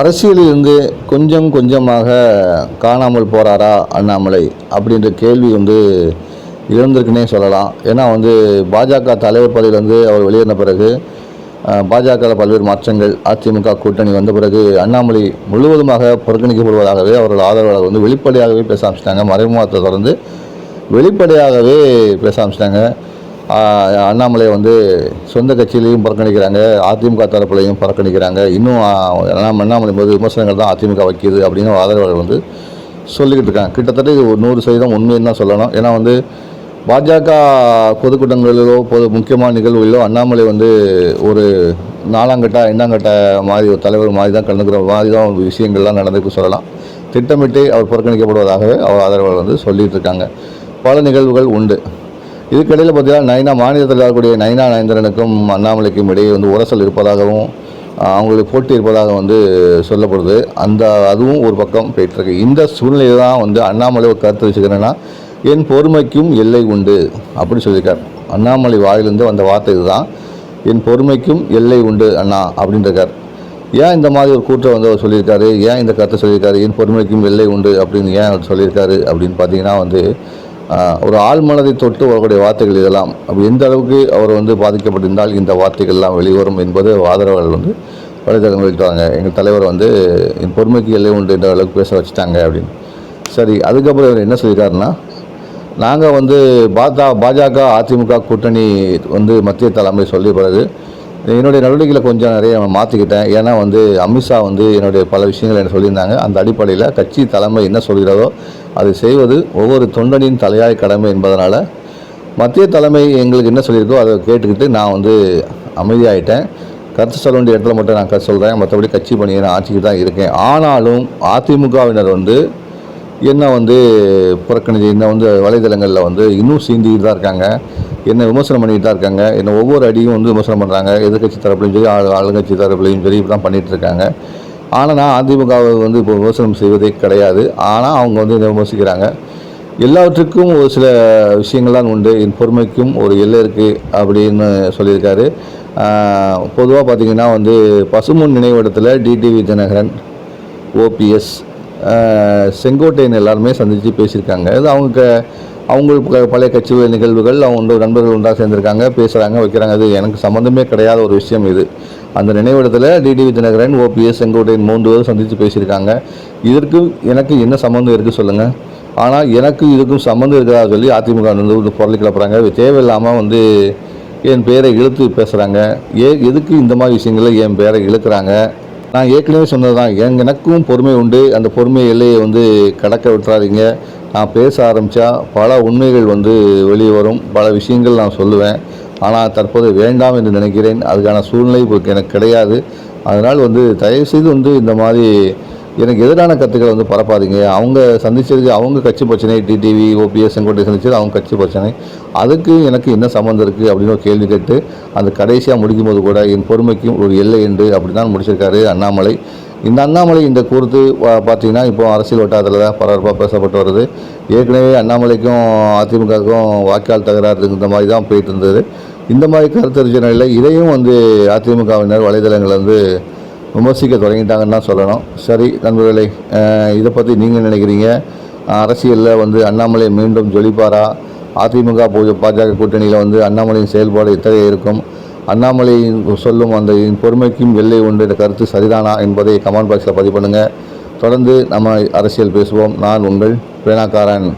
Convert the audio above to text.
அரசியலில் இருந்து கொஞ்சம் கொஞ்சமாக காணாமல் போகிறாரா அண்ணாமலை அப்படின்ற கேள்வி வந்து இழந்திருக்குன்னே சொல்லலாம். ஏன்னா வந்து பாஜக தலைவர் பதவியிலேருந்து அவர் வெளியேறின பிறகு பாஜகவில் பல்வேறு மாற்றங்கள் அதிமுக கூட்டணி வந்த பிறகு அண்ணாமலை முழுவதுமாக புறக்கணிக்கப்படுவதாகவே அவர்கள் ஆதரவாளர்கள் வந்து வெளிப்படையாகவே பேச ஆரம்பிச்சிட்டாங்க. மறைமுகத்தை தொடர்ந்து வெளிப்படையாகவே பேச ஆரம்பிச்சிட்டாங்க. அண்ணாமலை வந்து சொந்த கட்சியிலையும் புறக்கணிக்கிறாங்க அதிமுக தரப்புலையும் புறக்கணிக்கிறாங்க. இன்னும் அண்ணாமலை போது விமர்சனங்கள் தான் அதிமுக வைக்கிது அப்படின்னு ஆதரவாளர்கள் வந்து சொல்லிக்கிட்டு இருக்காங்க. கிட்டத்தட்ட இது ஒரு நூறு சதவீதம் உண்மைன்னு தான் சொல்லணும். ஏன்னா வந்து பாஜக பொதுக்கூட்டங்களிலோ பொது முக்கியமான நிகழ்வுகளிலோ அண்ணாமலை வந்து ஒரு நாலாங்கட்ட ஐந்தாங்கட்ட மாதிரி ஒரு தலைவர் மாதிரி தான் கலந்துக்கிற மாதிரி தான் ஒரு விஷயங்கள்லாம் நடந்திருக்கு சொல்லலாம். திட்டமிட்டு அவர் புறக்கணிக்கப்படுவதாகவே அவர் ஆதரவாளர் வந்து சொல்லிகிட்டு இருக்காங்க. பல நிகழ்வுகள் உண்டு. இதுக்கிடையில் பார்த்தீங்கன்னா நைனா மாநிலத்தில் இருக்கக்கூடிய நைனா நயந்திரனுக்கும் அண்ணாமலைக்கும் இடையே வந்து உரசல் இருப்பதாகவும் அவங்களுக்கு போட்டி இருப்பதாக வந்து சொல்லப்படுது. அந்த அதுவும் ஒரு பக்கம் போயிட்டுருக்கு. இந்த சூழ்நிலையில் தான் வந்து அண்ணாமலை கருத்து வச்சுக்கிறேன்னா என் பொறுமைக்கும் எல்லை உண்டு அப்படின்னு சொல்லியிருக்கார். அண்ணாமலை வாயிலிருந்து வந்த வார்த்தை இதுதான். என் பொறுமைக்கும் எல்லை உண்டு அண்ணா அப்படின்றிருக்கார். ஏன் இந்த மாதிரி ஒரு கூட்டம் வந்து அவர் சொல்லியிருக்காரு? ஏன் இந்த கருத்தை சொல்லியிருக்காரு? என் பொறுமைக்கும் எல்லை உண்டு அப்படின்னு ஏன் அவர் சொல்லியிருக்காரு அப்படின்னு பார்த்தீங்கன்னா வந்து ஒரு ஆள் மனதை தொட்டு வரக்கூடிய வார்த்தைகள் இதெல்லாம். அப்படி எந்த அளவுக்கு அவர் வந்து பாதிக்கப்பட்டிருந்தால் இந்த வார்த்தைகள்லாம் வெளிவரும் என்பது ஆதரவாளர்கள் வந்து வலைதளங்கள் வைக்கிறாங்க எங்கள் தலைவர் வந்து என் பொறுமைக்கு எல்லை உண்டு என்ற அளவுக்கு பேச வச்சுட்டாங்க அப்படின்னு. சரி அதுக்கப்புறம் இவர் என்ன சொல்லியிருக்காருன்னா நாங்கள் வந்து பாஜா பாஜக அதிமுக கூட்டணி வந்து மத்திய தலைமை சொல்லிய பிறகு என்னுடைய நடவடிக்கைகளை கொஞ்சம் நிறைய மாற்றிக்கிட்டேன் ஏன்னா வந்து அமித்ஷா வந்து என்னுடைய பல விஷயங்கள் என்ன சொல்லியிருந்தாங்க. அந்த அடிப்படையில் கட்சி தலைமை என்ன சொல்கிறதோ அதை செய்வது ஒவ்வொரு தொண்டனின் தலையாய கடமை என்பதனால் மத்திய தலைமை எங்களுக்கு என்ன சொல்லியிருக்கோ அதை கேட்டுக்கிட்டு நான் வந்து அமைதியாயிட்டேன். கருத்து சொல்ல வேண்டிய இடத்துல மட்டும் நான் கருத்து சொல்கிறேன் மற்றபடி கட்சி பணியை நான் ஆட்சிக்கு தான் இருக்கேன். ஆனாலும் அதிமுகவினர் வந்து என்ன வந்து புறக்கணிச்சு என்ன வந்து வலைதளங்களில் வந்து இன்னும் சீண்டிட்டு தான் இருக்காங்க. என்ன விமர்சனம் பண்ணிட்டு தான் இருக்காங்க. என்ன ஒவ்வொரு அடியும் வந்து விமர்சனம் பண்ணுறாங்க எதிர்கட்சி தரப்புலையும் சரி ஆளு ஆளுங்கட்சி தரப்புலையும் சரி இப்படி தான் இருக்காங்க. ஆனால் நான் அதிமுகவை வந்து இப்போ விமர்சனம் செய்வதே கிடையாது. ஆனால் அவங்க வந்து இதை விமர்சிக்கிறாங்க? எல்லாவற்றுக்கும் ஒரு சில விஷயங்கள்லாம் உண்டு. என் பொறுமைக்கும் ஒரு எல்லை இருக்குது அப்படின்னு சொல்லியிருக்காரு. பொதுவாக பார்த்திங்கன்னா வந்து பசுமுன் நினைவிடத்தில் டிடிவி தினகரன் ஓபிஎஸ் செங்கோட்டையன் எல்லாருமே சந்தித்து பேசியிருக்காங்க. அது அவங்க க- அவங்களுக்கு பழைய கட்சி நிகழ்வுகள் அவங்க நண்பர்கள் ஒன்றாக சேர்ந்துருக்காங்க பேசுகிறாங்க வைக்கிறாங்க. அது எனக்கு சம்மந்தமே கிடையாத ஒரு விஷயம் இது. அந்த நினைவிடத்தில் டிடிவி தினகரன் ஓபிஎஸ் செங்கோட்டையன் மூன்று பேரும் சந்தித்து பேசியிருக்காங்க. இதற்கு எனக்கு என்ன சம்மந்தம் இருக்குது சொல்லுங்கள் ஆனால் எனக்கு இதுக்கும் சம்மந்தம் இருக்கிறதா சொல்லி அதிமுக வந்து வந்து பொருளை கிளப்புறாங்க. தேவையில்லாமல் வந்து என் பேரை இழுத்து பேசுகிறாங்க ஏ எதுக்கு இந்த மாதிரி விஷயங்களை என் பேரை இழுக்கிறாங்க? நான் ஏற்கனவே சொன்னது தான் எங்க எனக்கும் பொறுமை உண்டு. அந்த பொறுமை எல்லையை வந்து கடக்க விட்டுறாதீங்க. நான் பேச ஆரம்பித்தா பல உண்மைகள் வந்து வெளியே வரும். பல விஷயங்கள் நான் சொல்லுவேன். ஆனால் தற்போது வேண்டாம் என்று நினைக்கிறேன். அதுக்கான சூழ்நிலை இப்போ எனக்கு கிடையாது. அதனால் வந்து தயவுசெய்து வந்து இந்த மாதிரி எனக்கு எதிரான கருத்துக்களை வந்து பரப்பாதீங்க. அவங்க சந்திச்சதுக்கு அவங்க கட்சி பிரச்சனை டிடிவி ஓபிஎஸ் செங்கோட்டை சந்திச்சது அவங்க கட்சி பிரச்சனை. அதுக்கு எனக்கு என்ன சம்மந்தம் இருக்குது அப்படின்னு ஒரு கேள்வி கேட்டு அந்த கடைசியாக முடிக்கும்போது கூட என் பொறுமைக்கும் ஒரு எல்லை என்று அப்படி தான் முடிச்சிருக்காரு அண்ணாமலை. இந்த அண்ணாமலை இந்த கூர்த்து பா- பார்த்தீங்கன்னா இப்போ அரசியல் வட்டாரத்தில் தான் பரபரப்பாக பேசப்பட்டு வருது. ஏற்கனவே அண்ணாமலைக்கும் அதிமுகவுக்கும் வாக்கால் தகராறு இந்த மாதிரி தான் போயிட்டு இருந்தது. இந்த மாதிரி கருத்து நிலையில் இதையும் வந்து அதிமுகவினர் வலைதளங்கள் வந்து விமர்சிக்க தொடங்கிட்டாங்கன்னு தான் சொல்லணும். சரி நண்பர்களே இதை பற்றி நீங்கள் நினைக்கிறீங்க? அரசியலில் வந்து அண்ணாமலை மீண்டும் ஜொலிப்பாரா? அதிமுக பூஜை பாஜக கூட்டணியில் வந்து அண்ணாமலையின் செயல்பாடு எத்தகைய இருக்கும்? அண்ணாமலையின் சொல்லும் அந்த பொறுமைக்கும் எல்லை உண்டு கருத்து சரிதானா என்பதை கமெண்ட் பாக்ஸில் பதிவு பண்ணுங்கள் தொடர்ந்து நம்ம அரசியல் பேசுவோம். நான் உங்கள் பேனாக்காரன்.